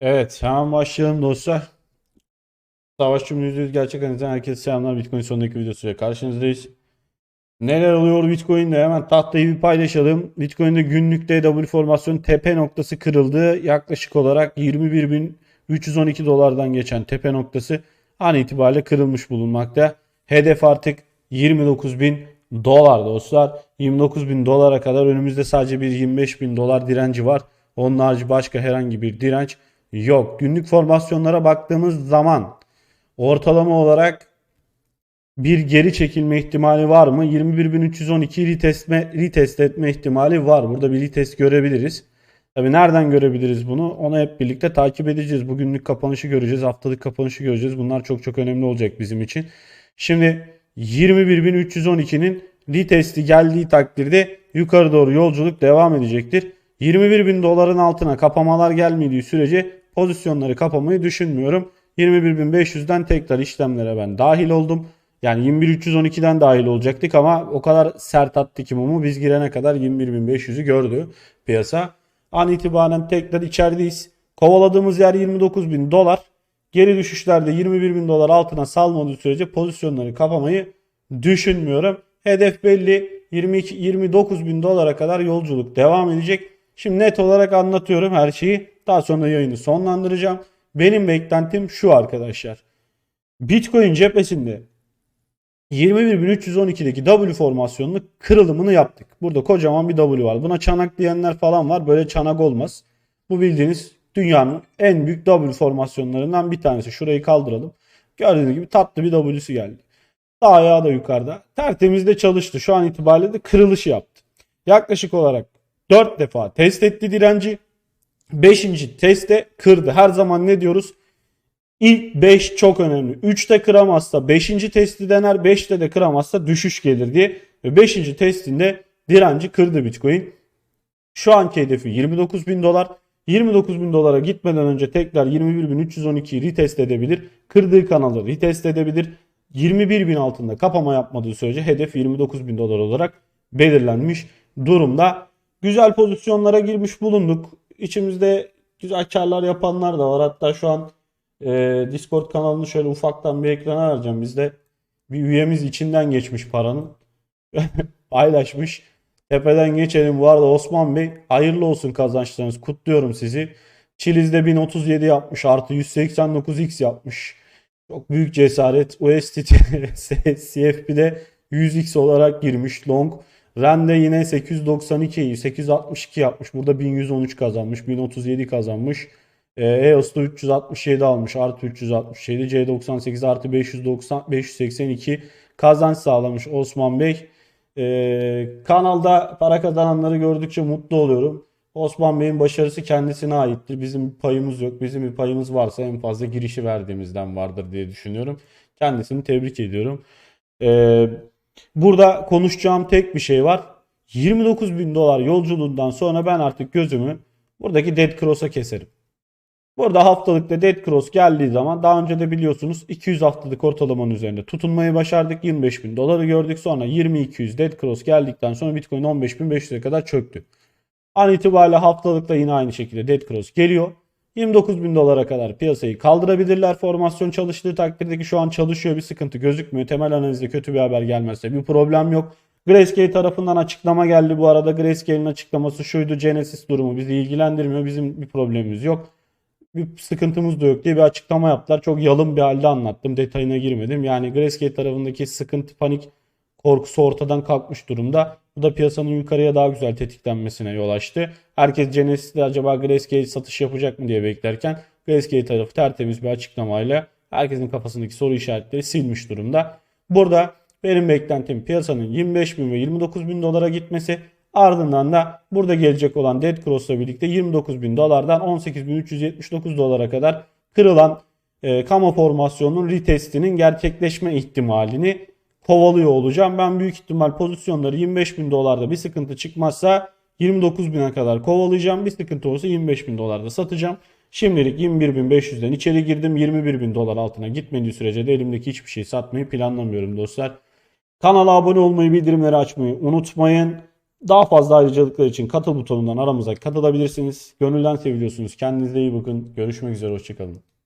Evet hemen başlayalım dostlar. Savaşçım %100 gerçek analizden herkese selamlar. Bitcoin sonundaki videosuyla karşınızdayız. Neler oluyor Bitcoin'de hemen tahtayı bir paylaşalım. Bitcoin'de günlük DW formasyonu tepe noktası kırıldı. Yaklaşık olarak 21.312 dolardan geçen tepe noktası an itibariyle kırılmış bulunmakta. Hedef artık 29.000 dolar dostlar. 29.000 dolara kadar önümüzde sadece bir 25.000 dolar direnci var. Onun harici başka herhangi bir direnç yok. Günlük formasyonlara baktığımız zaman ortalama olarak bir geri çekilme ihtimali var mı? 21.312 retest, retest etme ihtimali var. Burada bir retest görebiliriz. Tabii nereden görebiliriz bunu? Onu hep birlikte takip edeceğiz. Bugünlük kapanışı göreceğiz. Haftalık kapanışı göreceğiz. Bunlar çok çok önemli olacak bizim için. Şimdi 21.312'nin retesti geldiği takdirde yukarı doğru yolculuk devam edecektir. 21.000 doların altına kapamalar gelmediği sürece pozisyonları kapamayı düşünmüyorum. 21.500'den tekrar işlemlere ben dahil oldum. Yani 21.312'den dahil olacaktık ama o kadar sert attı ki mumu biz girene kadar 21.500'ü gördü piyasa. An itibaren tekrar içerideyiz. Kovaladığımız yer 29.000 dolar. Geri düşüşlerde 21.000 dolar altına salmadığı sürece pozisyonları kapamayı düşünmüyorum. Hedef belli 22 29.000 dolara kadar yolculuk devam edecek. Şimdi net olarak anlatıyorum her şeyi. Daha sonra yayını sonlandıracağım. Benim beklentim şu arkadaşlar. Bitcoin cephesinde 21.312'deki W formasyonunu kırılımını yaptık. Burada kocaman bir W var. Buna çanak diyenler falan var. Böyle çanak olmaz. Bu bildiğiniz dünyanın en büyük W formasyonlarından bir tanesi. Şurayı kaldıralım. Gördüğünüz gibi tatlı bir W'si geldi. Sağ ayağı da yukarıda. Tertemiz de çalıştı. Şu an itibariyle de kırılış yaptı. Yaklaşık olarak 4 defa test etti direnci. 5. testte kırdı. Her zaman ne diyoruz? İlk 5 çok önemli. 3'te kıramazsa 5. testi dener. 5'te de kıramazsa düşüş gelir diye. Ve 5. testinde direnci kırdı Bitcoin. Şu anki hedefi 29 bin dolar. 29 bin dolara gitmeden önce tekrar 21.312'yi retest edebilir. Kırdığı kanalı retest edebilir. 21 bin altında kapama yapmadığı sürece hedef 29 bin dolar olarak belirlenmiş durumda. Güzel pozisyonlara girmiş bulunduk. İçimizde güzel karlar yapanlar da var. Hatta şu an e, Discord kanalını şöyle ufaktan bir ekrana vereceğim. Bizde bir üyemiz içinden geçmiş paranın. Paylaşmış. Tepeden geçelim. Bu arada Osman Bey hayırlı olsun kazançlarınız. Kutluyorum sizi. Çiliz'de 1037 yapmış. Artı 189x yapmış. Çok büyük cesaret. USDT CFP'de 100x olarak girmiş long. Rende yine 892, 862 yapmış. Burada 1113 kazanmış. 1037 kazanmış. Ee, EOS'da 367 almış. Artı 367. C98 artı 590, 582 kazanç sağlamış Osman Bey. Ee, kanalda para kazananları gördükçe mutlu oluyorum. Osman Bey'in başarısı kendisine aittir. Bizim bir payımız yok. Bizim bir payımız varsa en fazla girişi verdiğimizden vardır diye düşünüyorum. Kendisini tebrik ediyorum. Ee, burada konuşacağım tek bir şey var. 29 bin dolar yolculuğundan sonra ben artık gözümü buradaki Dead Cross'a keserim. Burada haftalıkta Dead Cross geldiği zaman daha önce de biliyorsunuz 200 haftalık ortalamanın üzerinde tutunmayı başardık. 25 bin doları gördük. Sonra 2200 Dead Cross geldikten sonra Bitcoin 15.500'e kadar çöktü. An itibariyle haftalıkta yine aynı şekilde Dead Cross geliyor. 29 bin dolara kadar piyasayı kaldırabilirler. Formasyon çalıştığı takdirde ki şu an çalışıyor bir sıkıntı gözükmüyor. Temel analizde kötü bir haber gelmezse bir problem yok. Grayscale tarafından açıklama geldi bu arada. Grayscale'in açıklaması şuydu. Genesis durumu bizi ilgilendirmiyor. Bizim bir problemimiz yok. Bir sıkıntımız da yok diye bir açıklama yaptılar. Çok yalın bir halde anlattım. Detayına girmedim. Yani Grayscale tarafındaki sıkıntı, panik korkusu ortadan kalkmış durumda. Bu da piyasanın yukarıya daha güzel tetiklenmesine yol açtı. Herkes Genesis'te acaba Grayscale satış yapacak mı diye beklerken Grayscale tarafı tertemiz bir açıklamayla herkesin kafasındaki soru işaretleri silmiş durumda. Burada benim beklentim piyasanın 25 bin ve 29 bin dolara gitmesi ardından da burada gelecek olan Dead Cross'la birlikte 29 bin dolardan 18.379 dolara kadar kırılan e, kamu formasyonunun retestinin gerçekleşme ihtimalini kovalıyor olacağım. Ben büyük ihtimal pozisyonları 25 bin dolarda bir sıkıntı çıkmazsa 29 bine kadar kovalayacağım. Bir sıkıntı olursa 25 bin dolarda satacağım. Şimdilik 21.500'den içeri girdim. 21 bin dolar altına gitmediği sürece de elimdeki hiçbir şey satmayı planlamıyorum dostlar. Kanala abone olmayı, bildirimleri açmayı unutmayın. Daha fazla ayrıcalıklar için katıl butonundan aramıza katılabilirsiniz. Gönülden seviliyorsunuz. Kendinize iyi bakın. Görüşmek üzere. Hoşçakalın.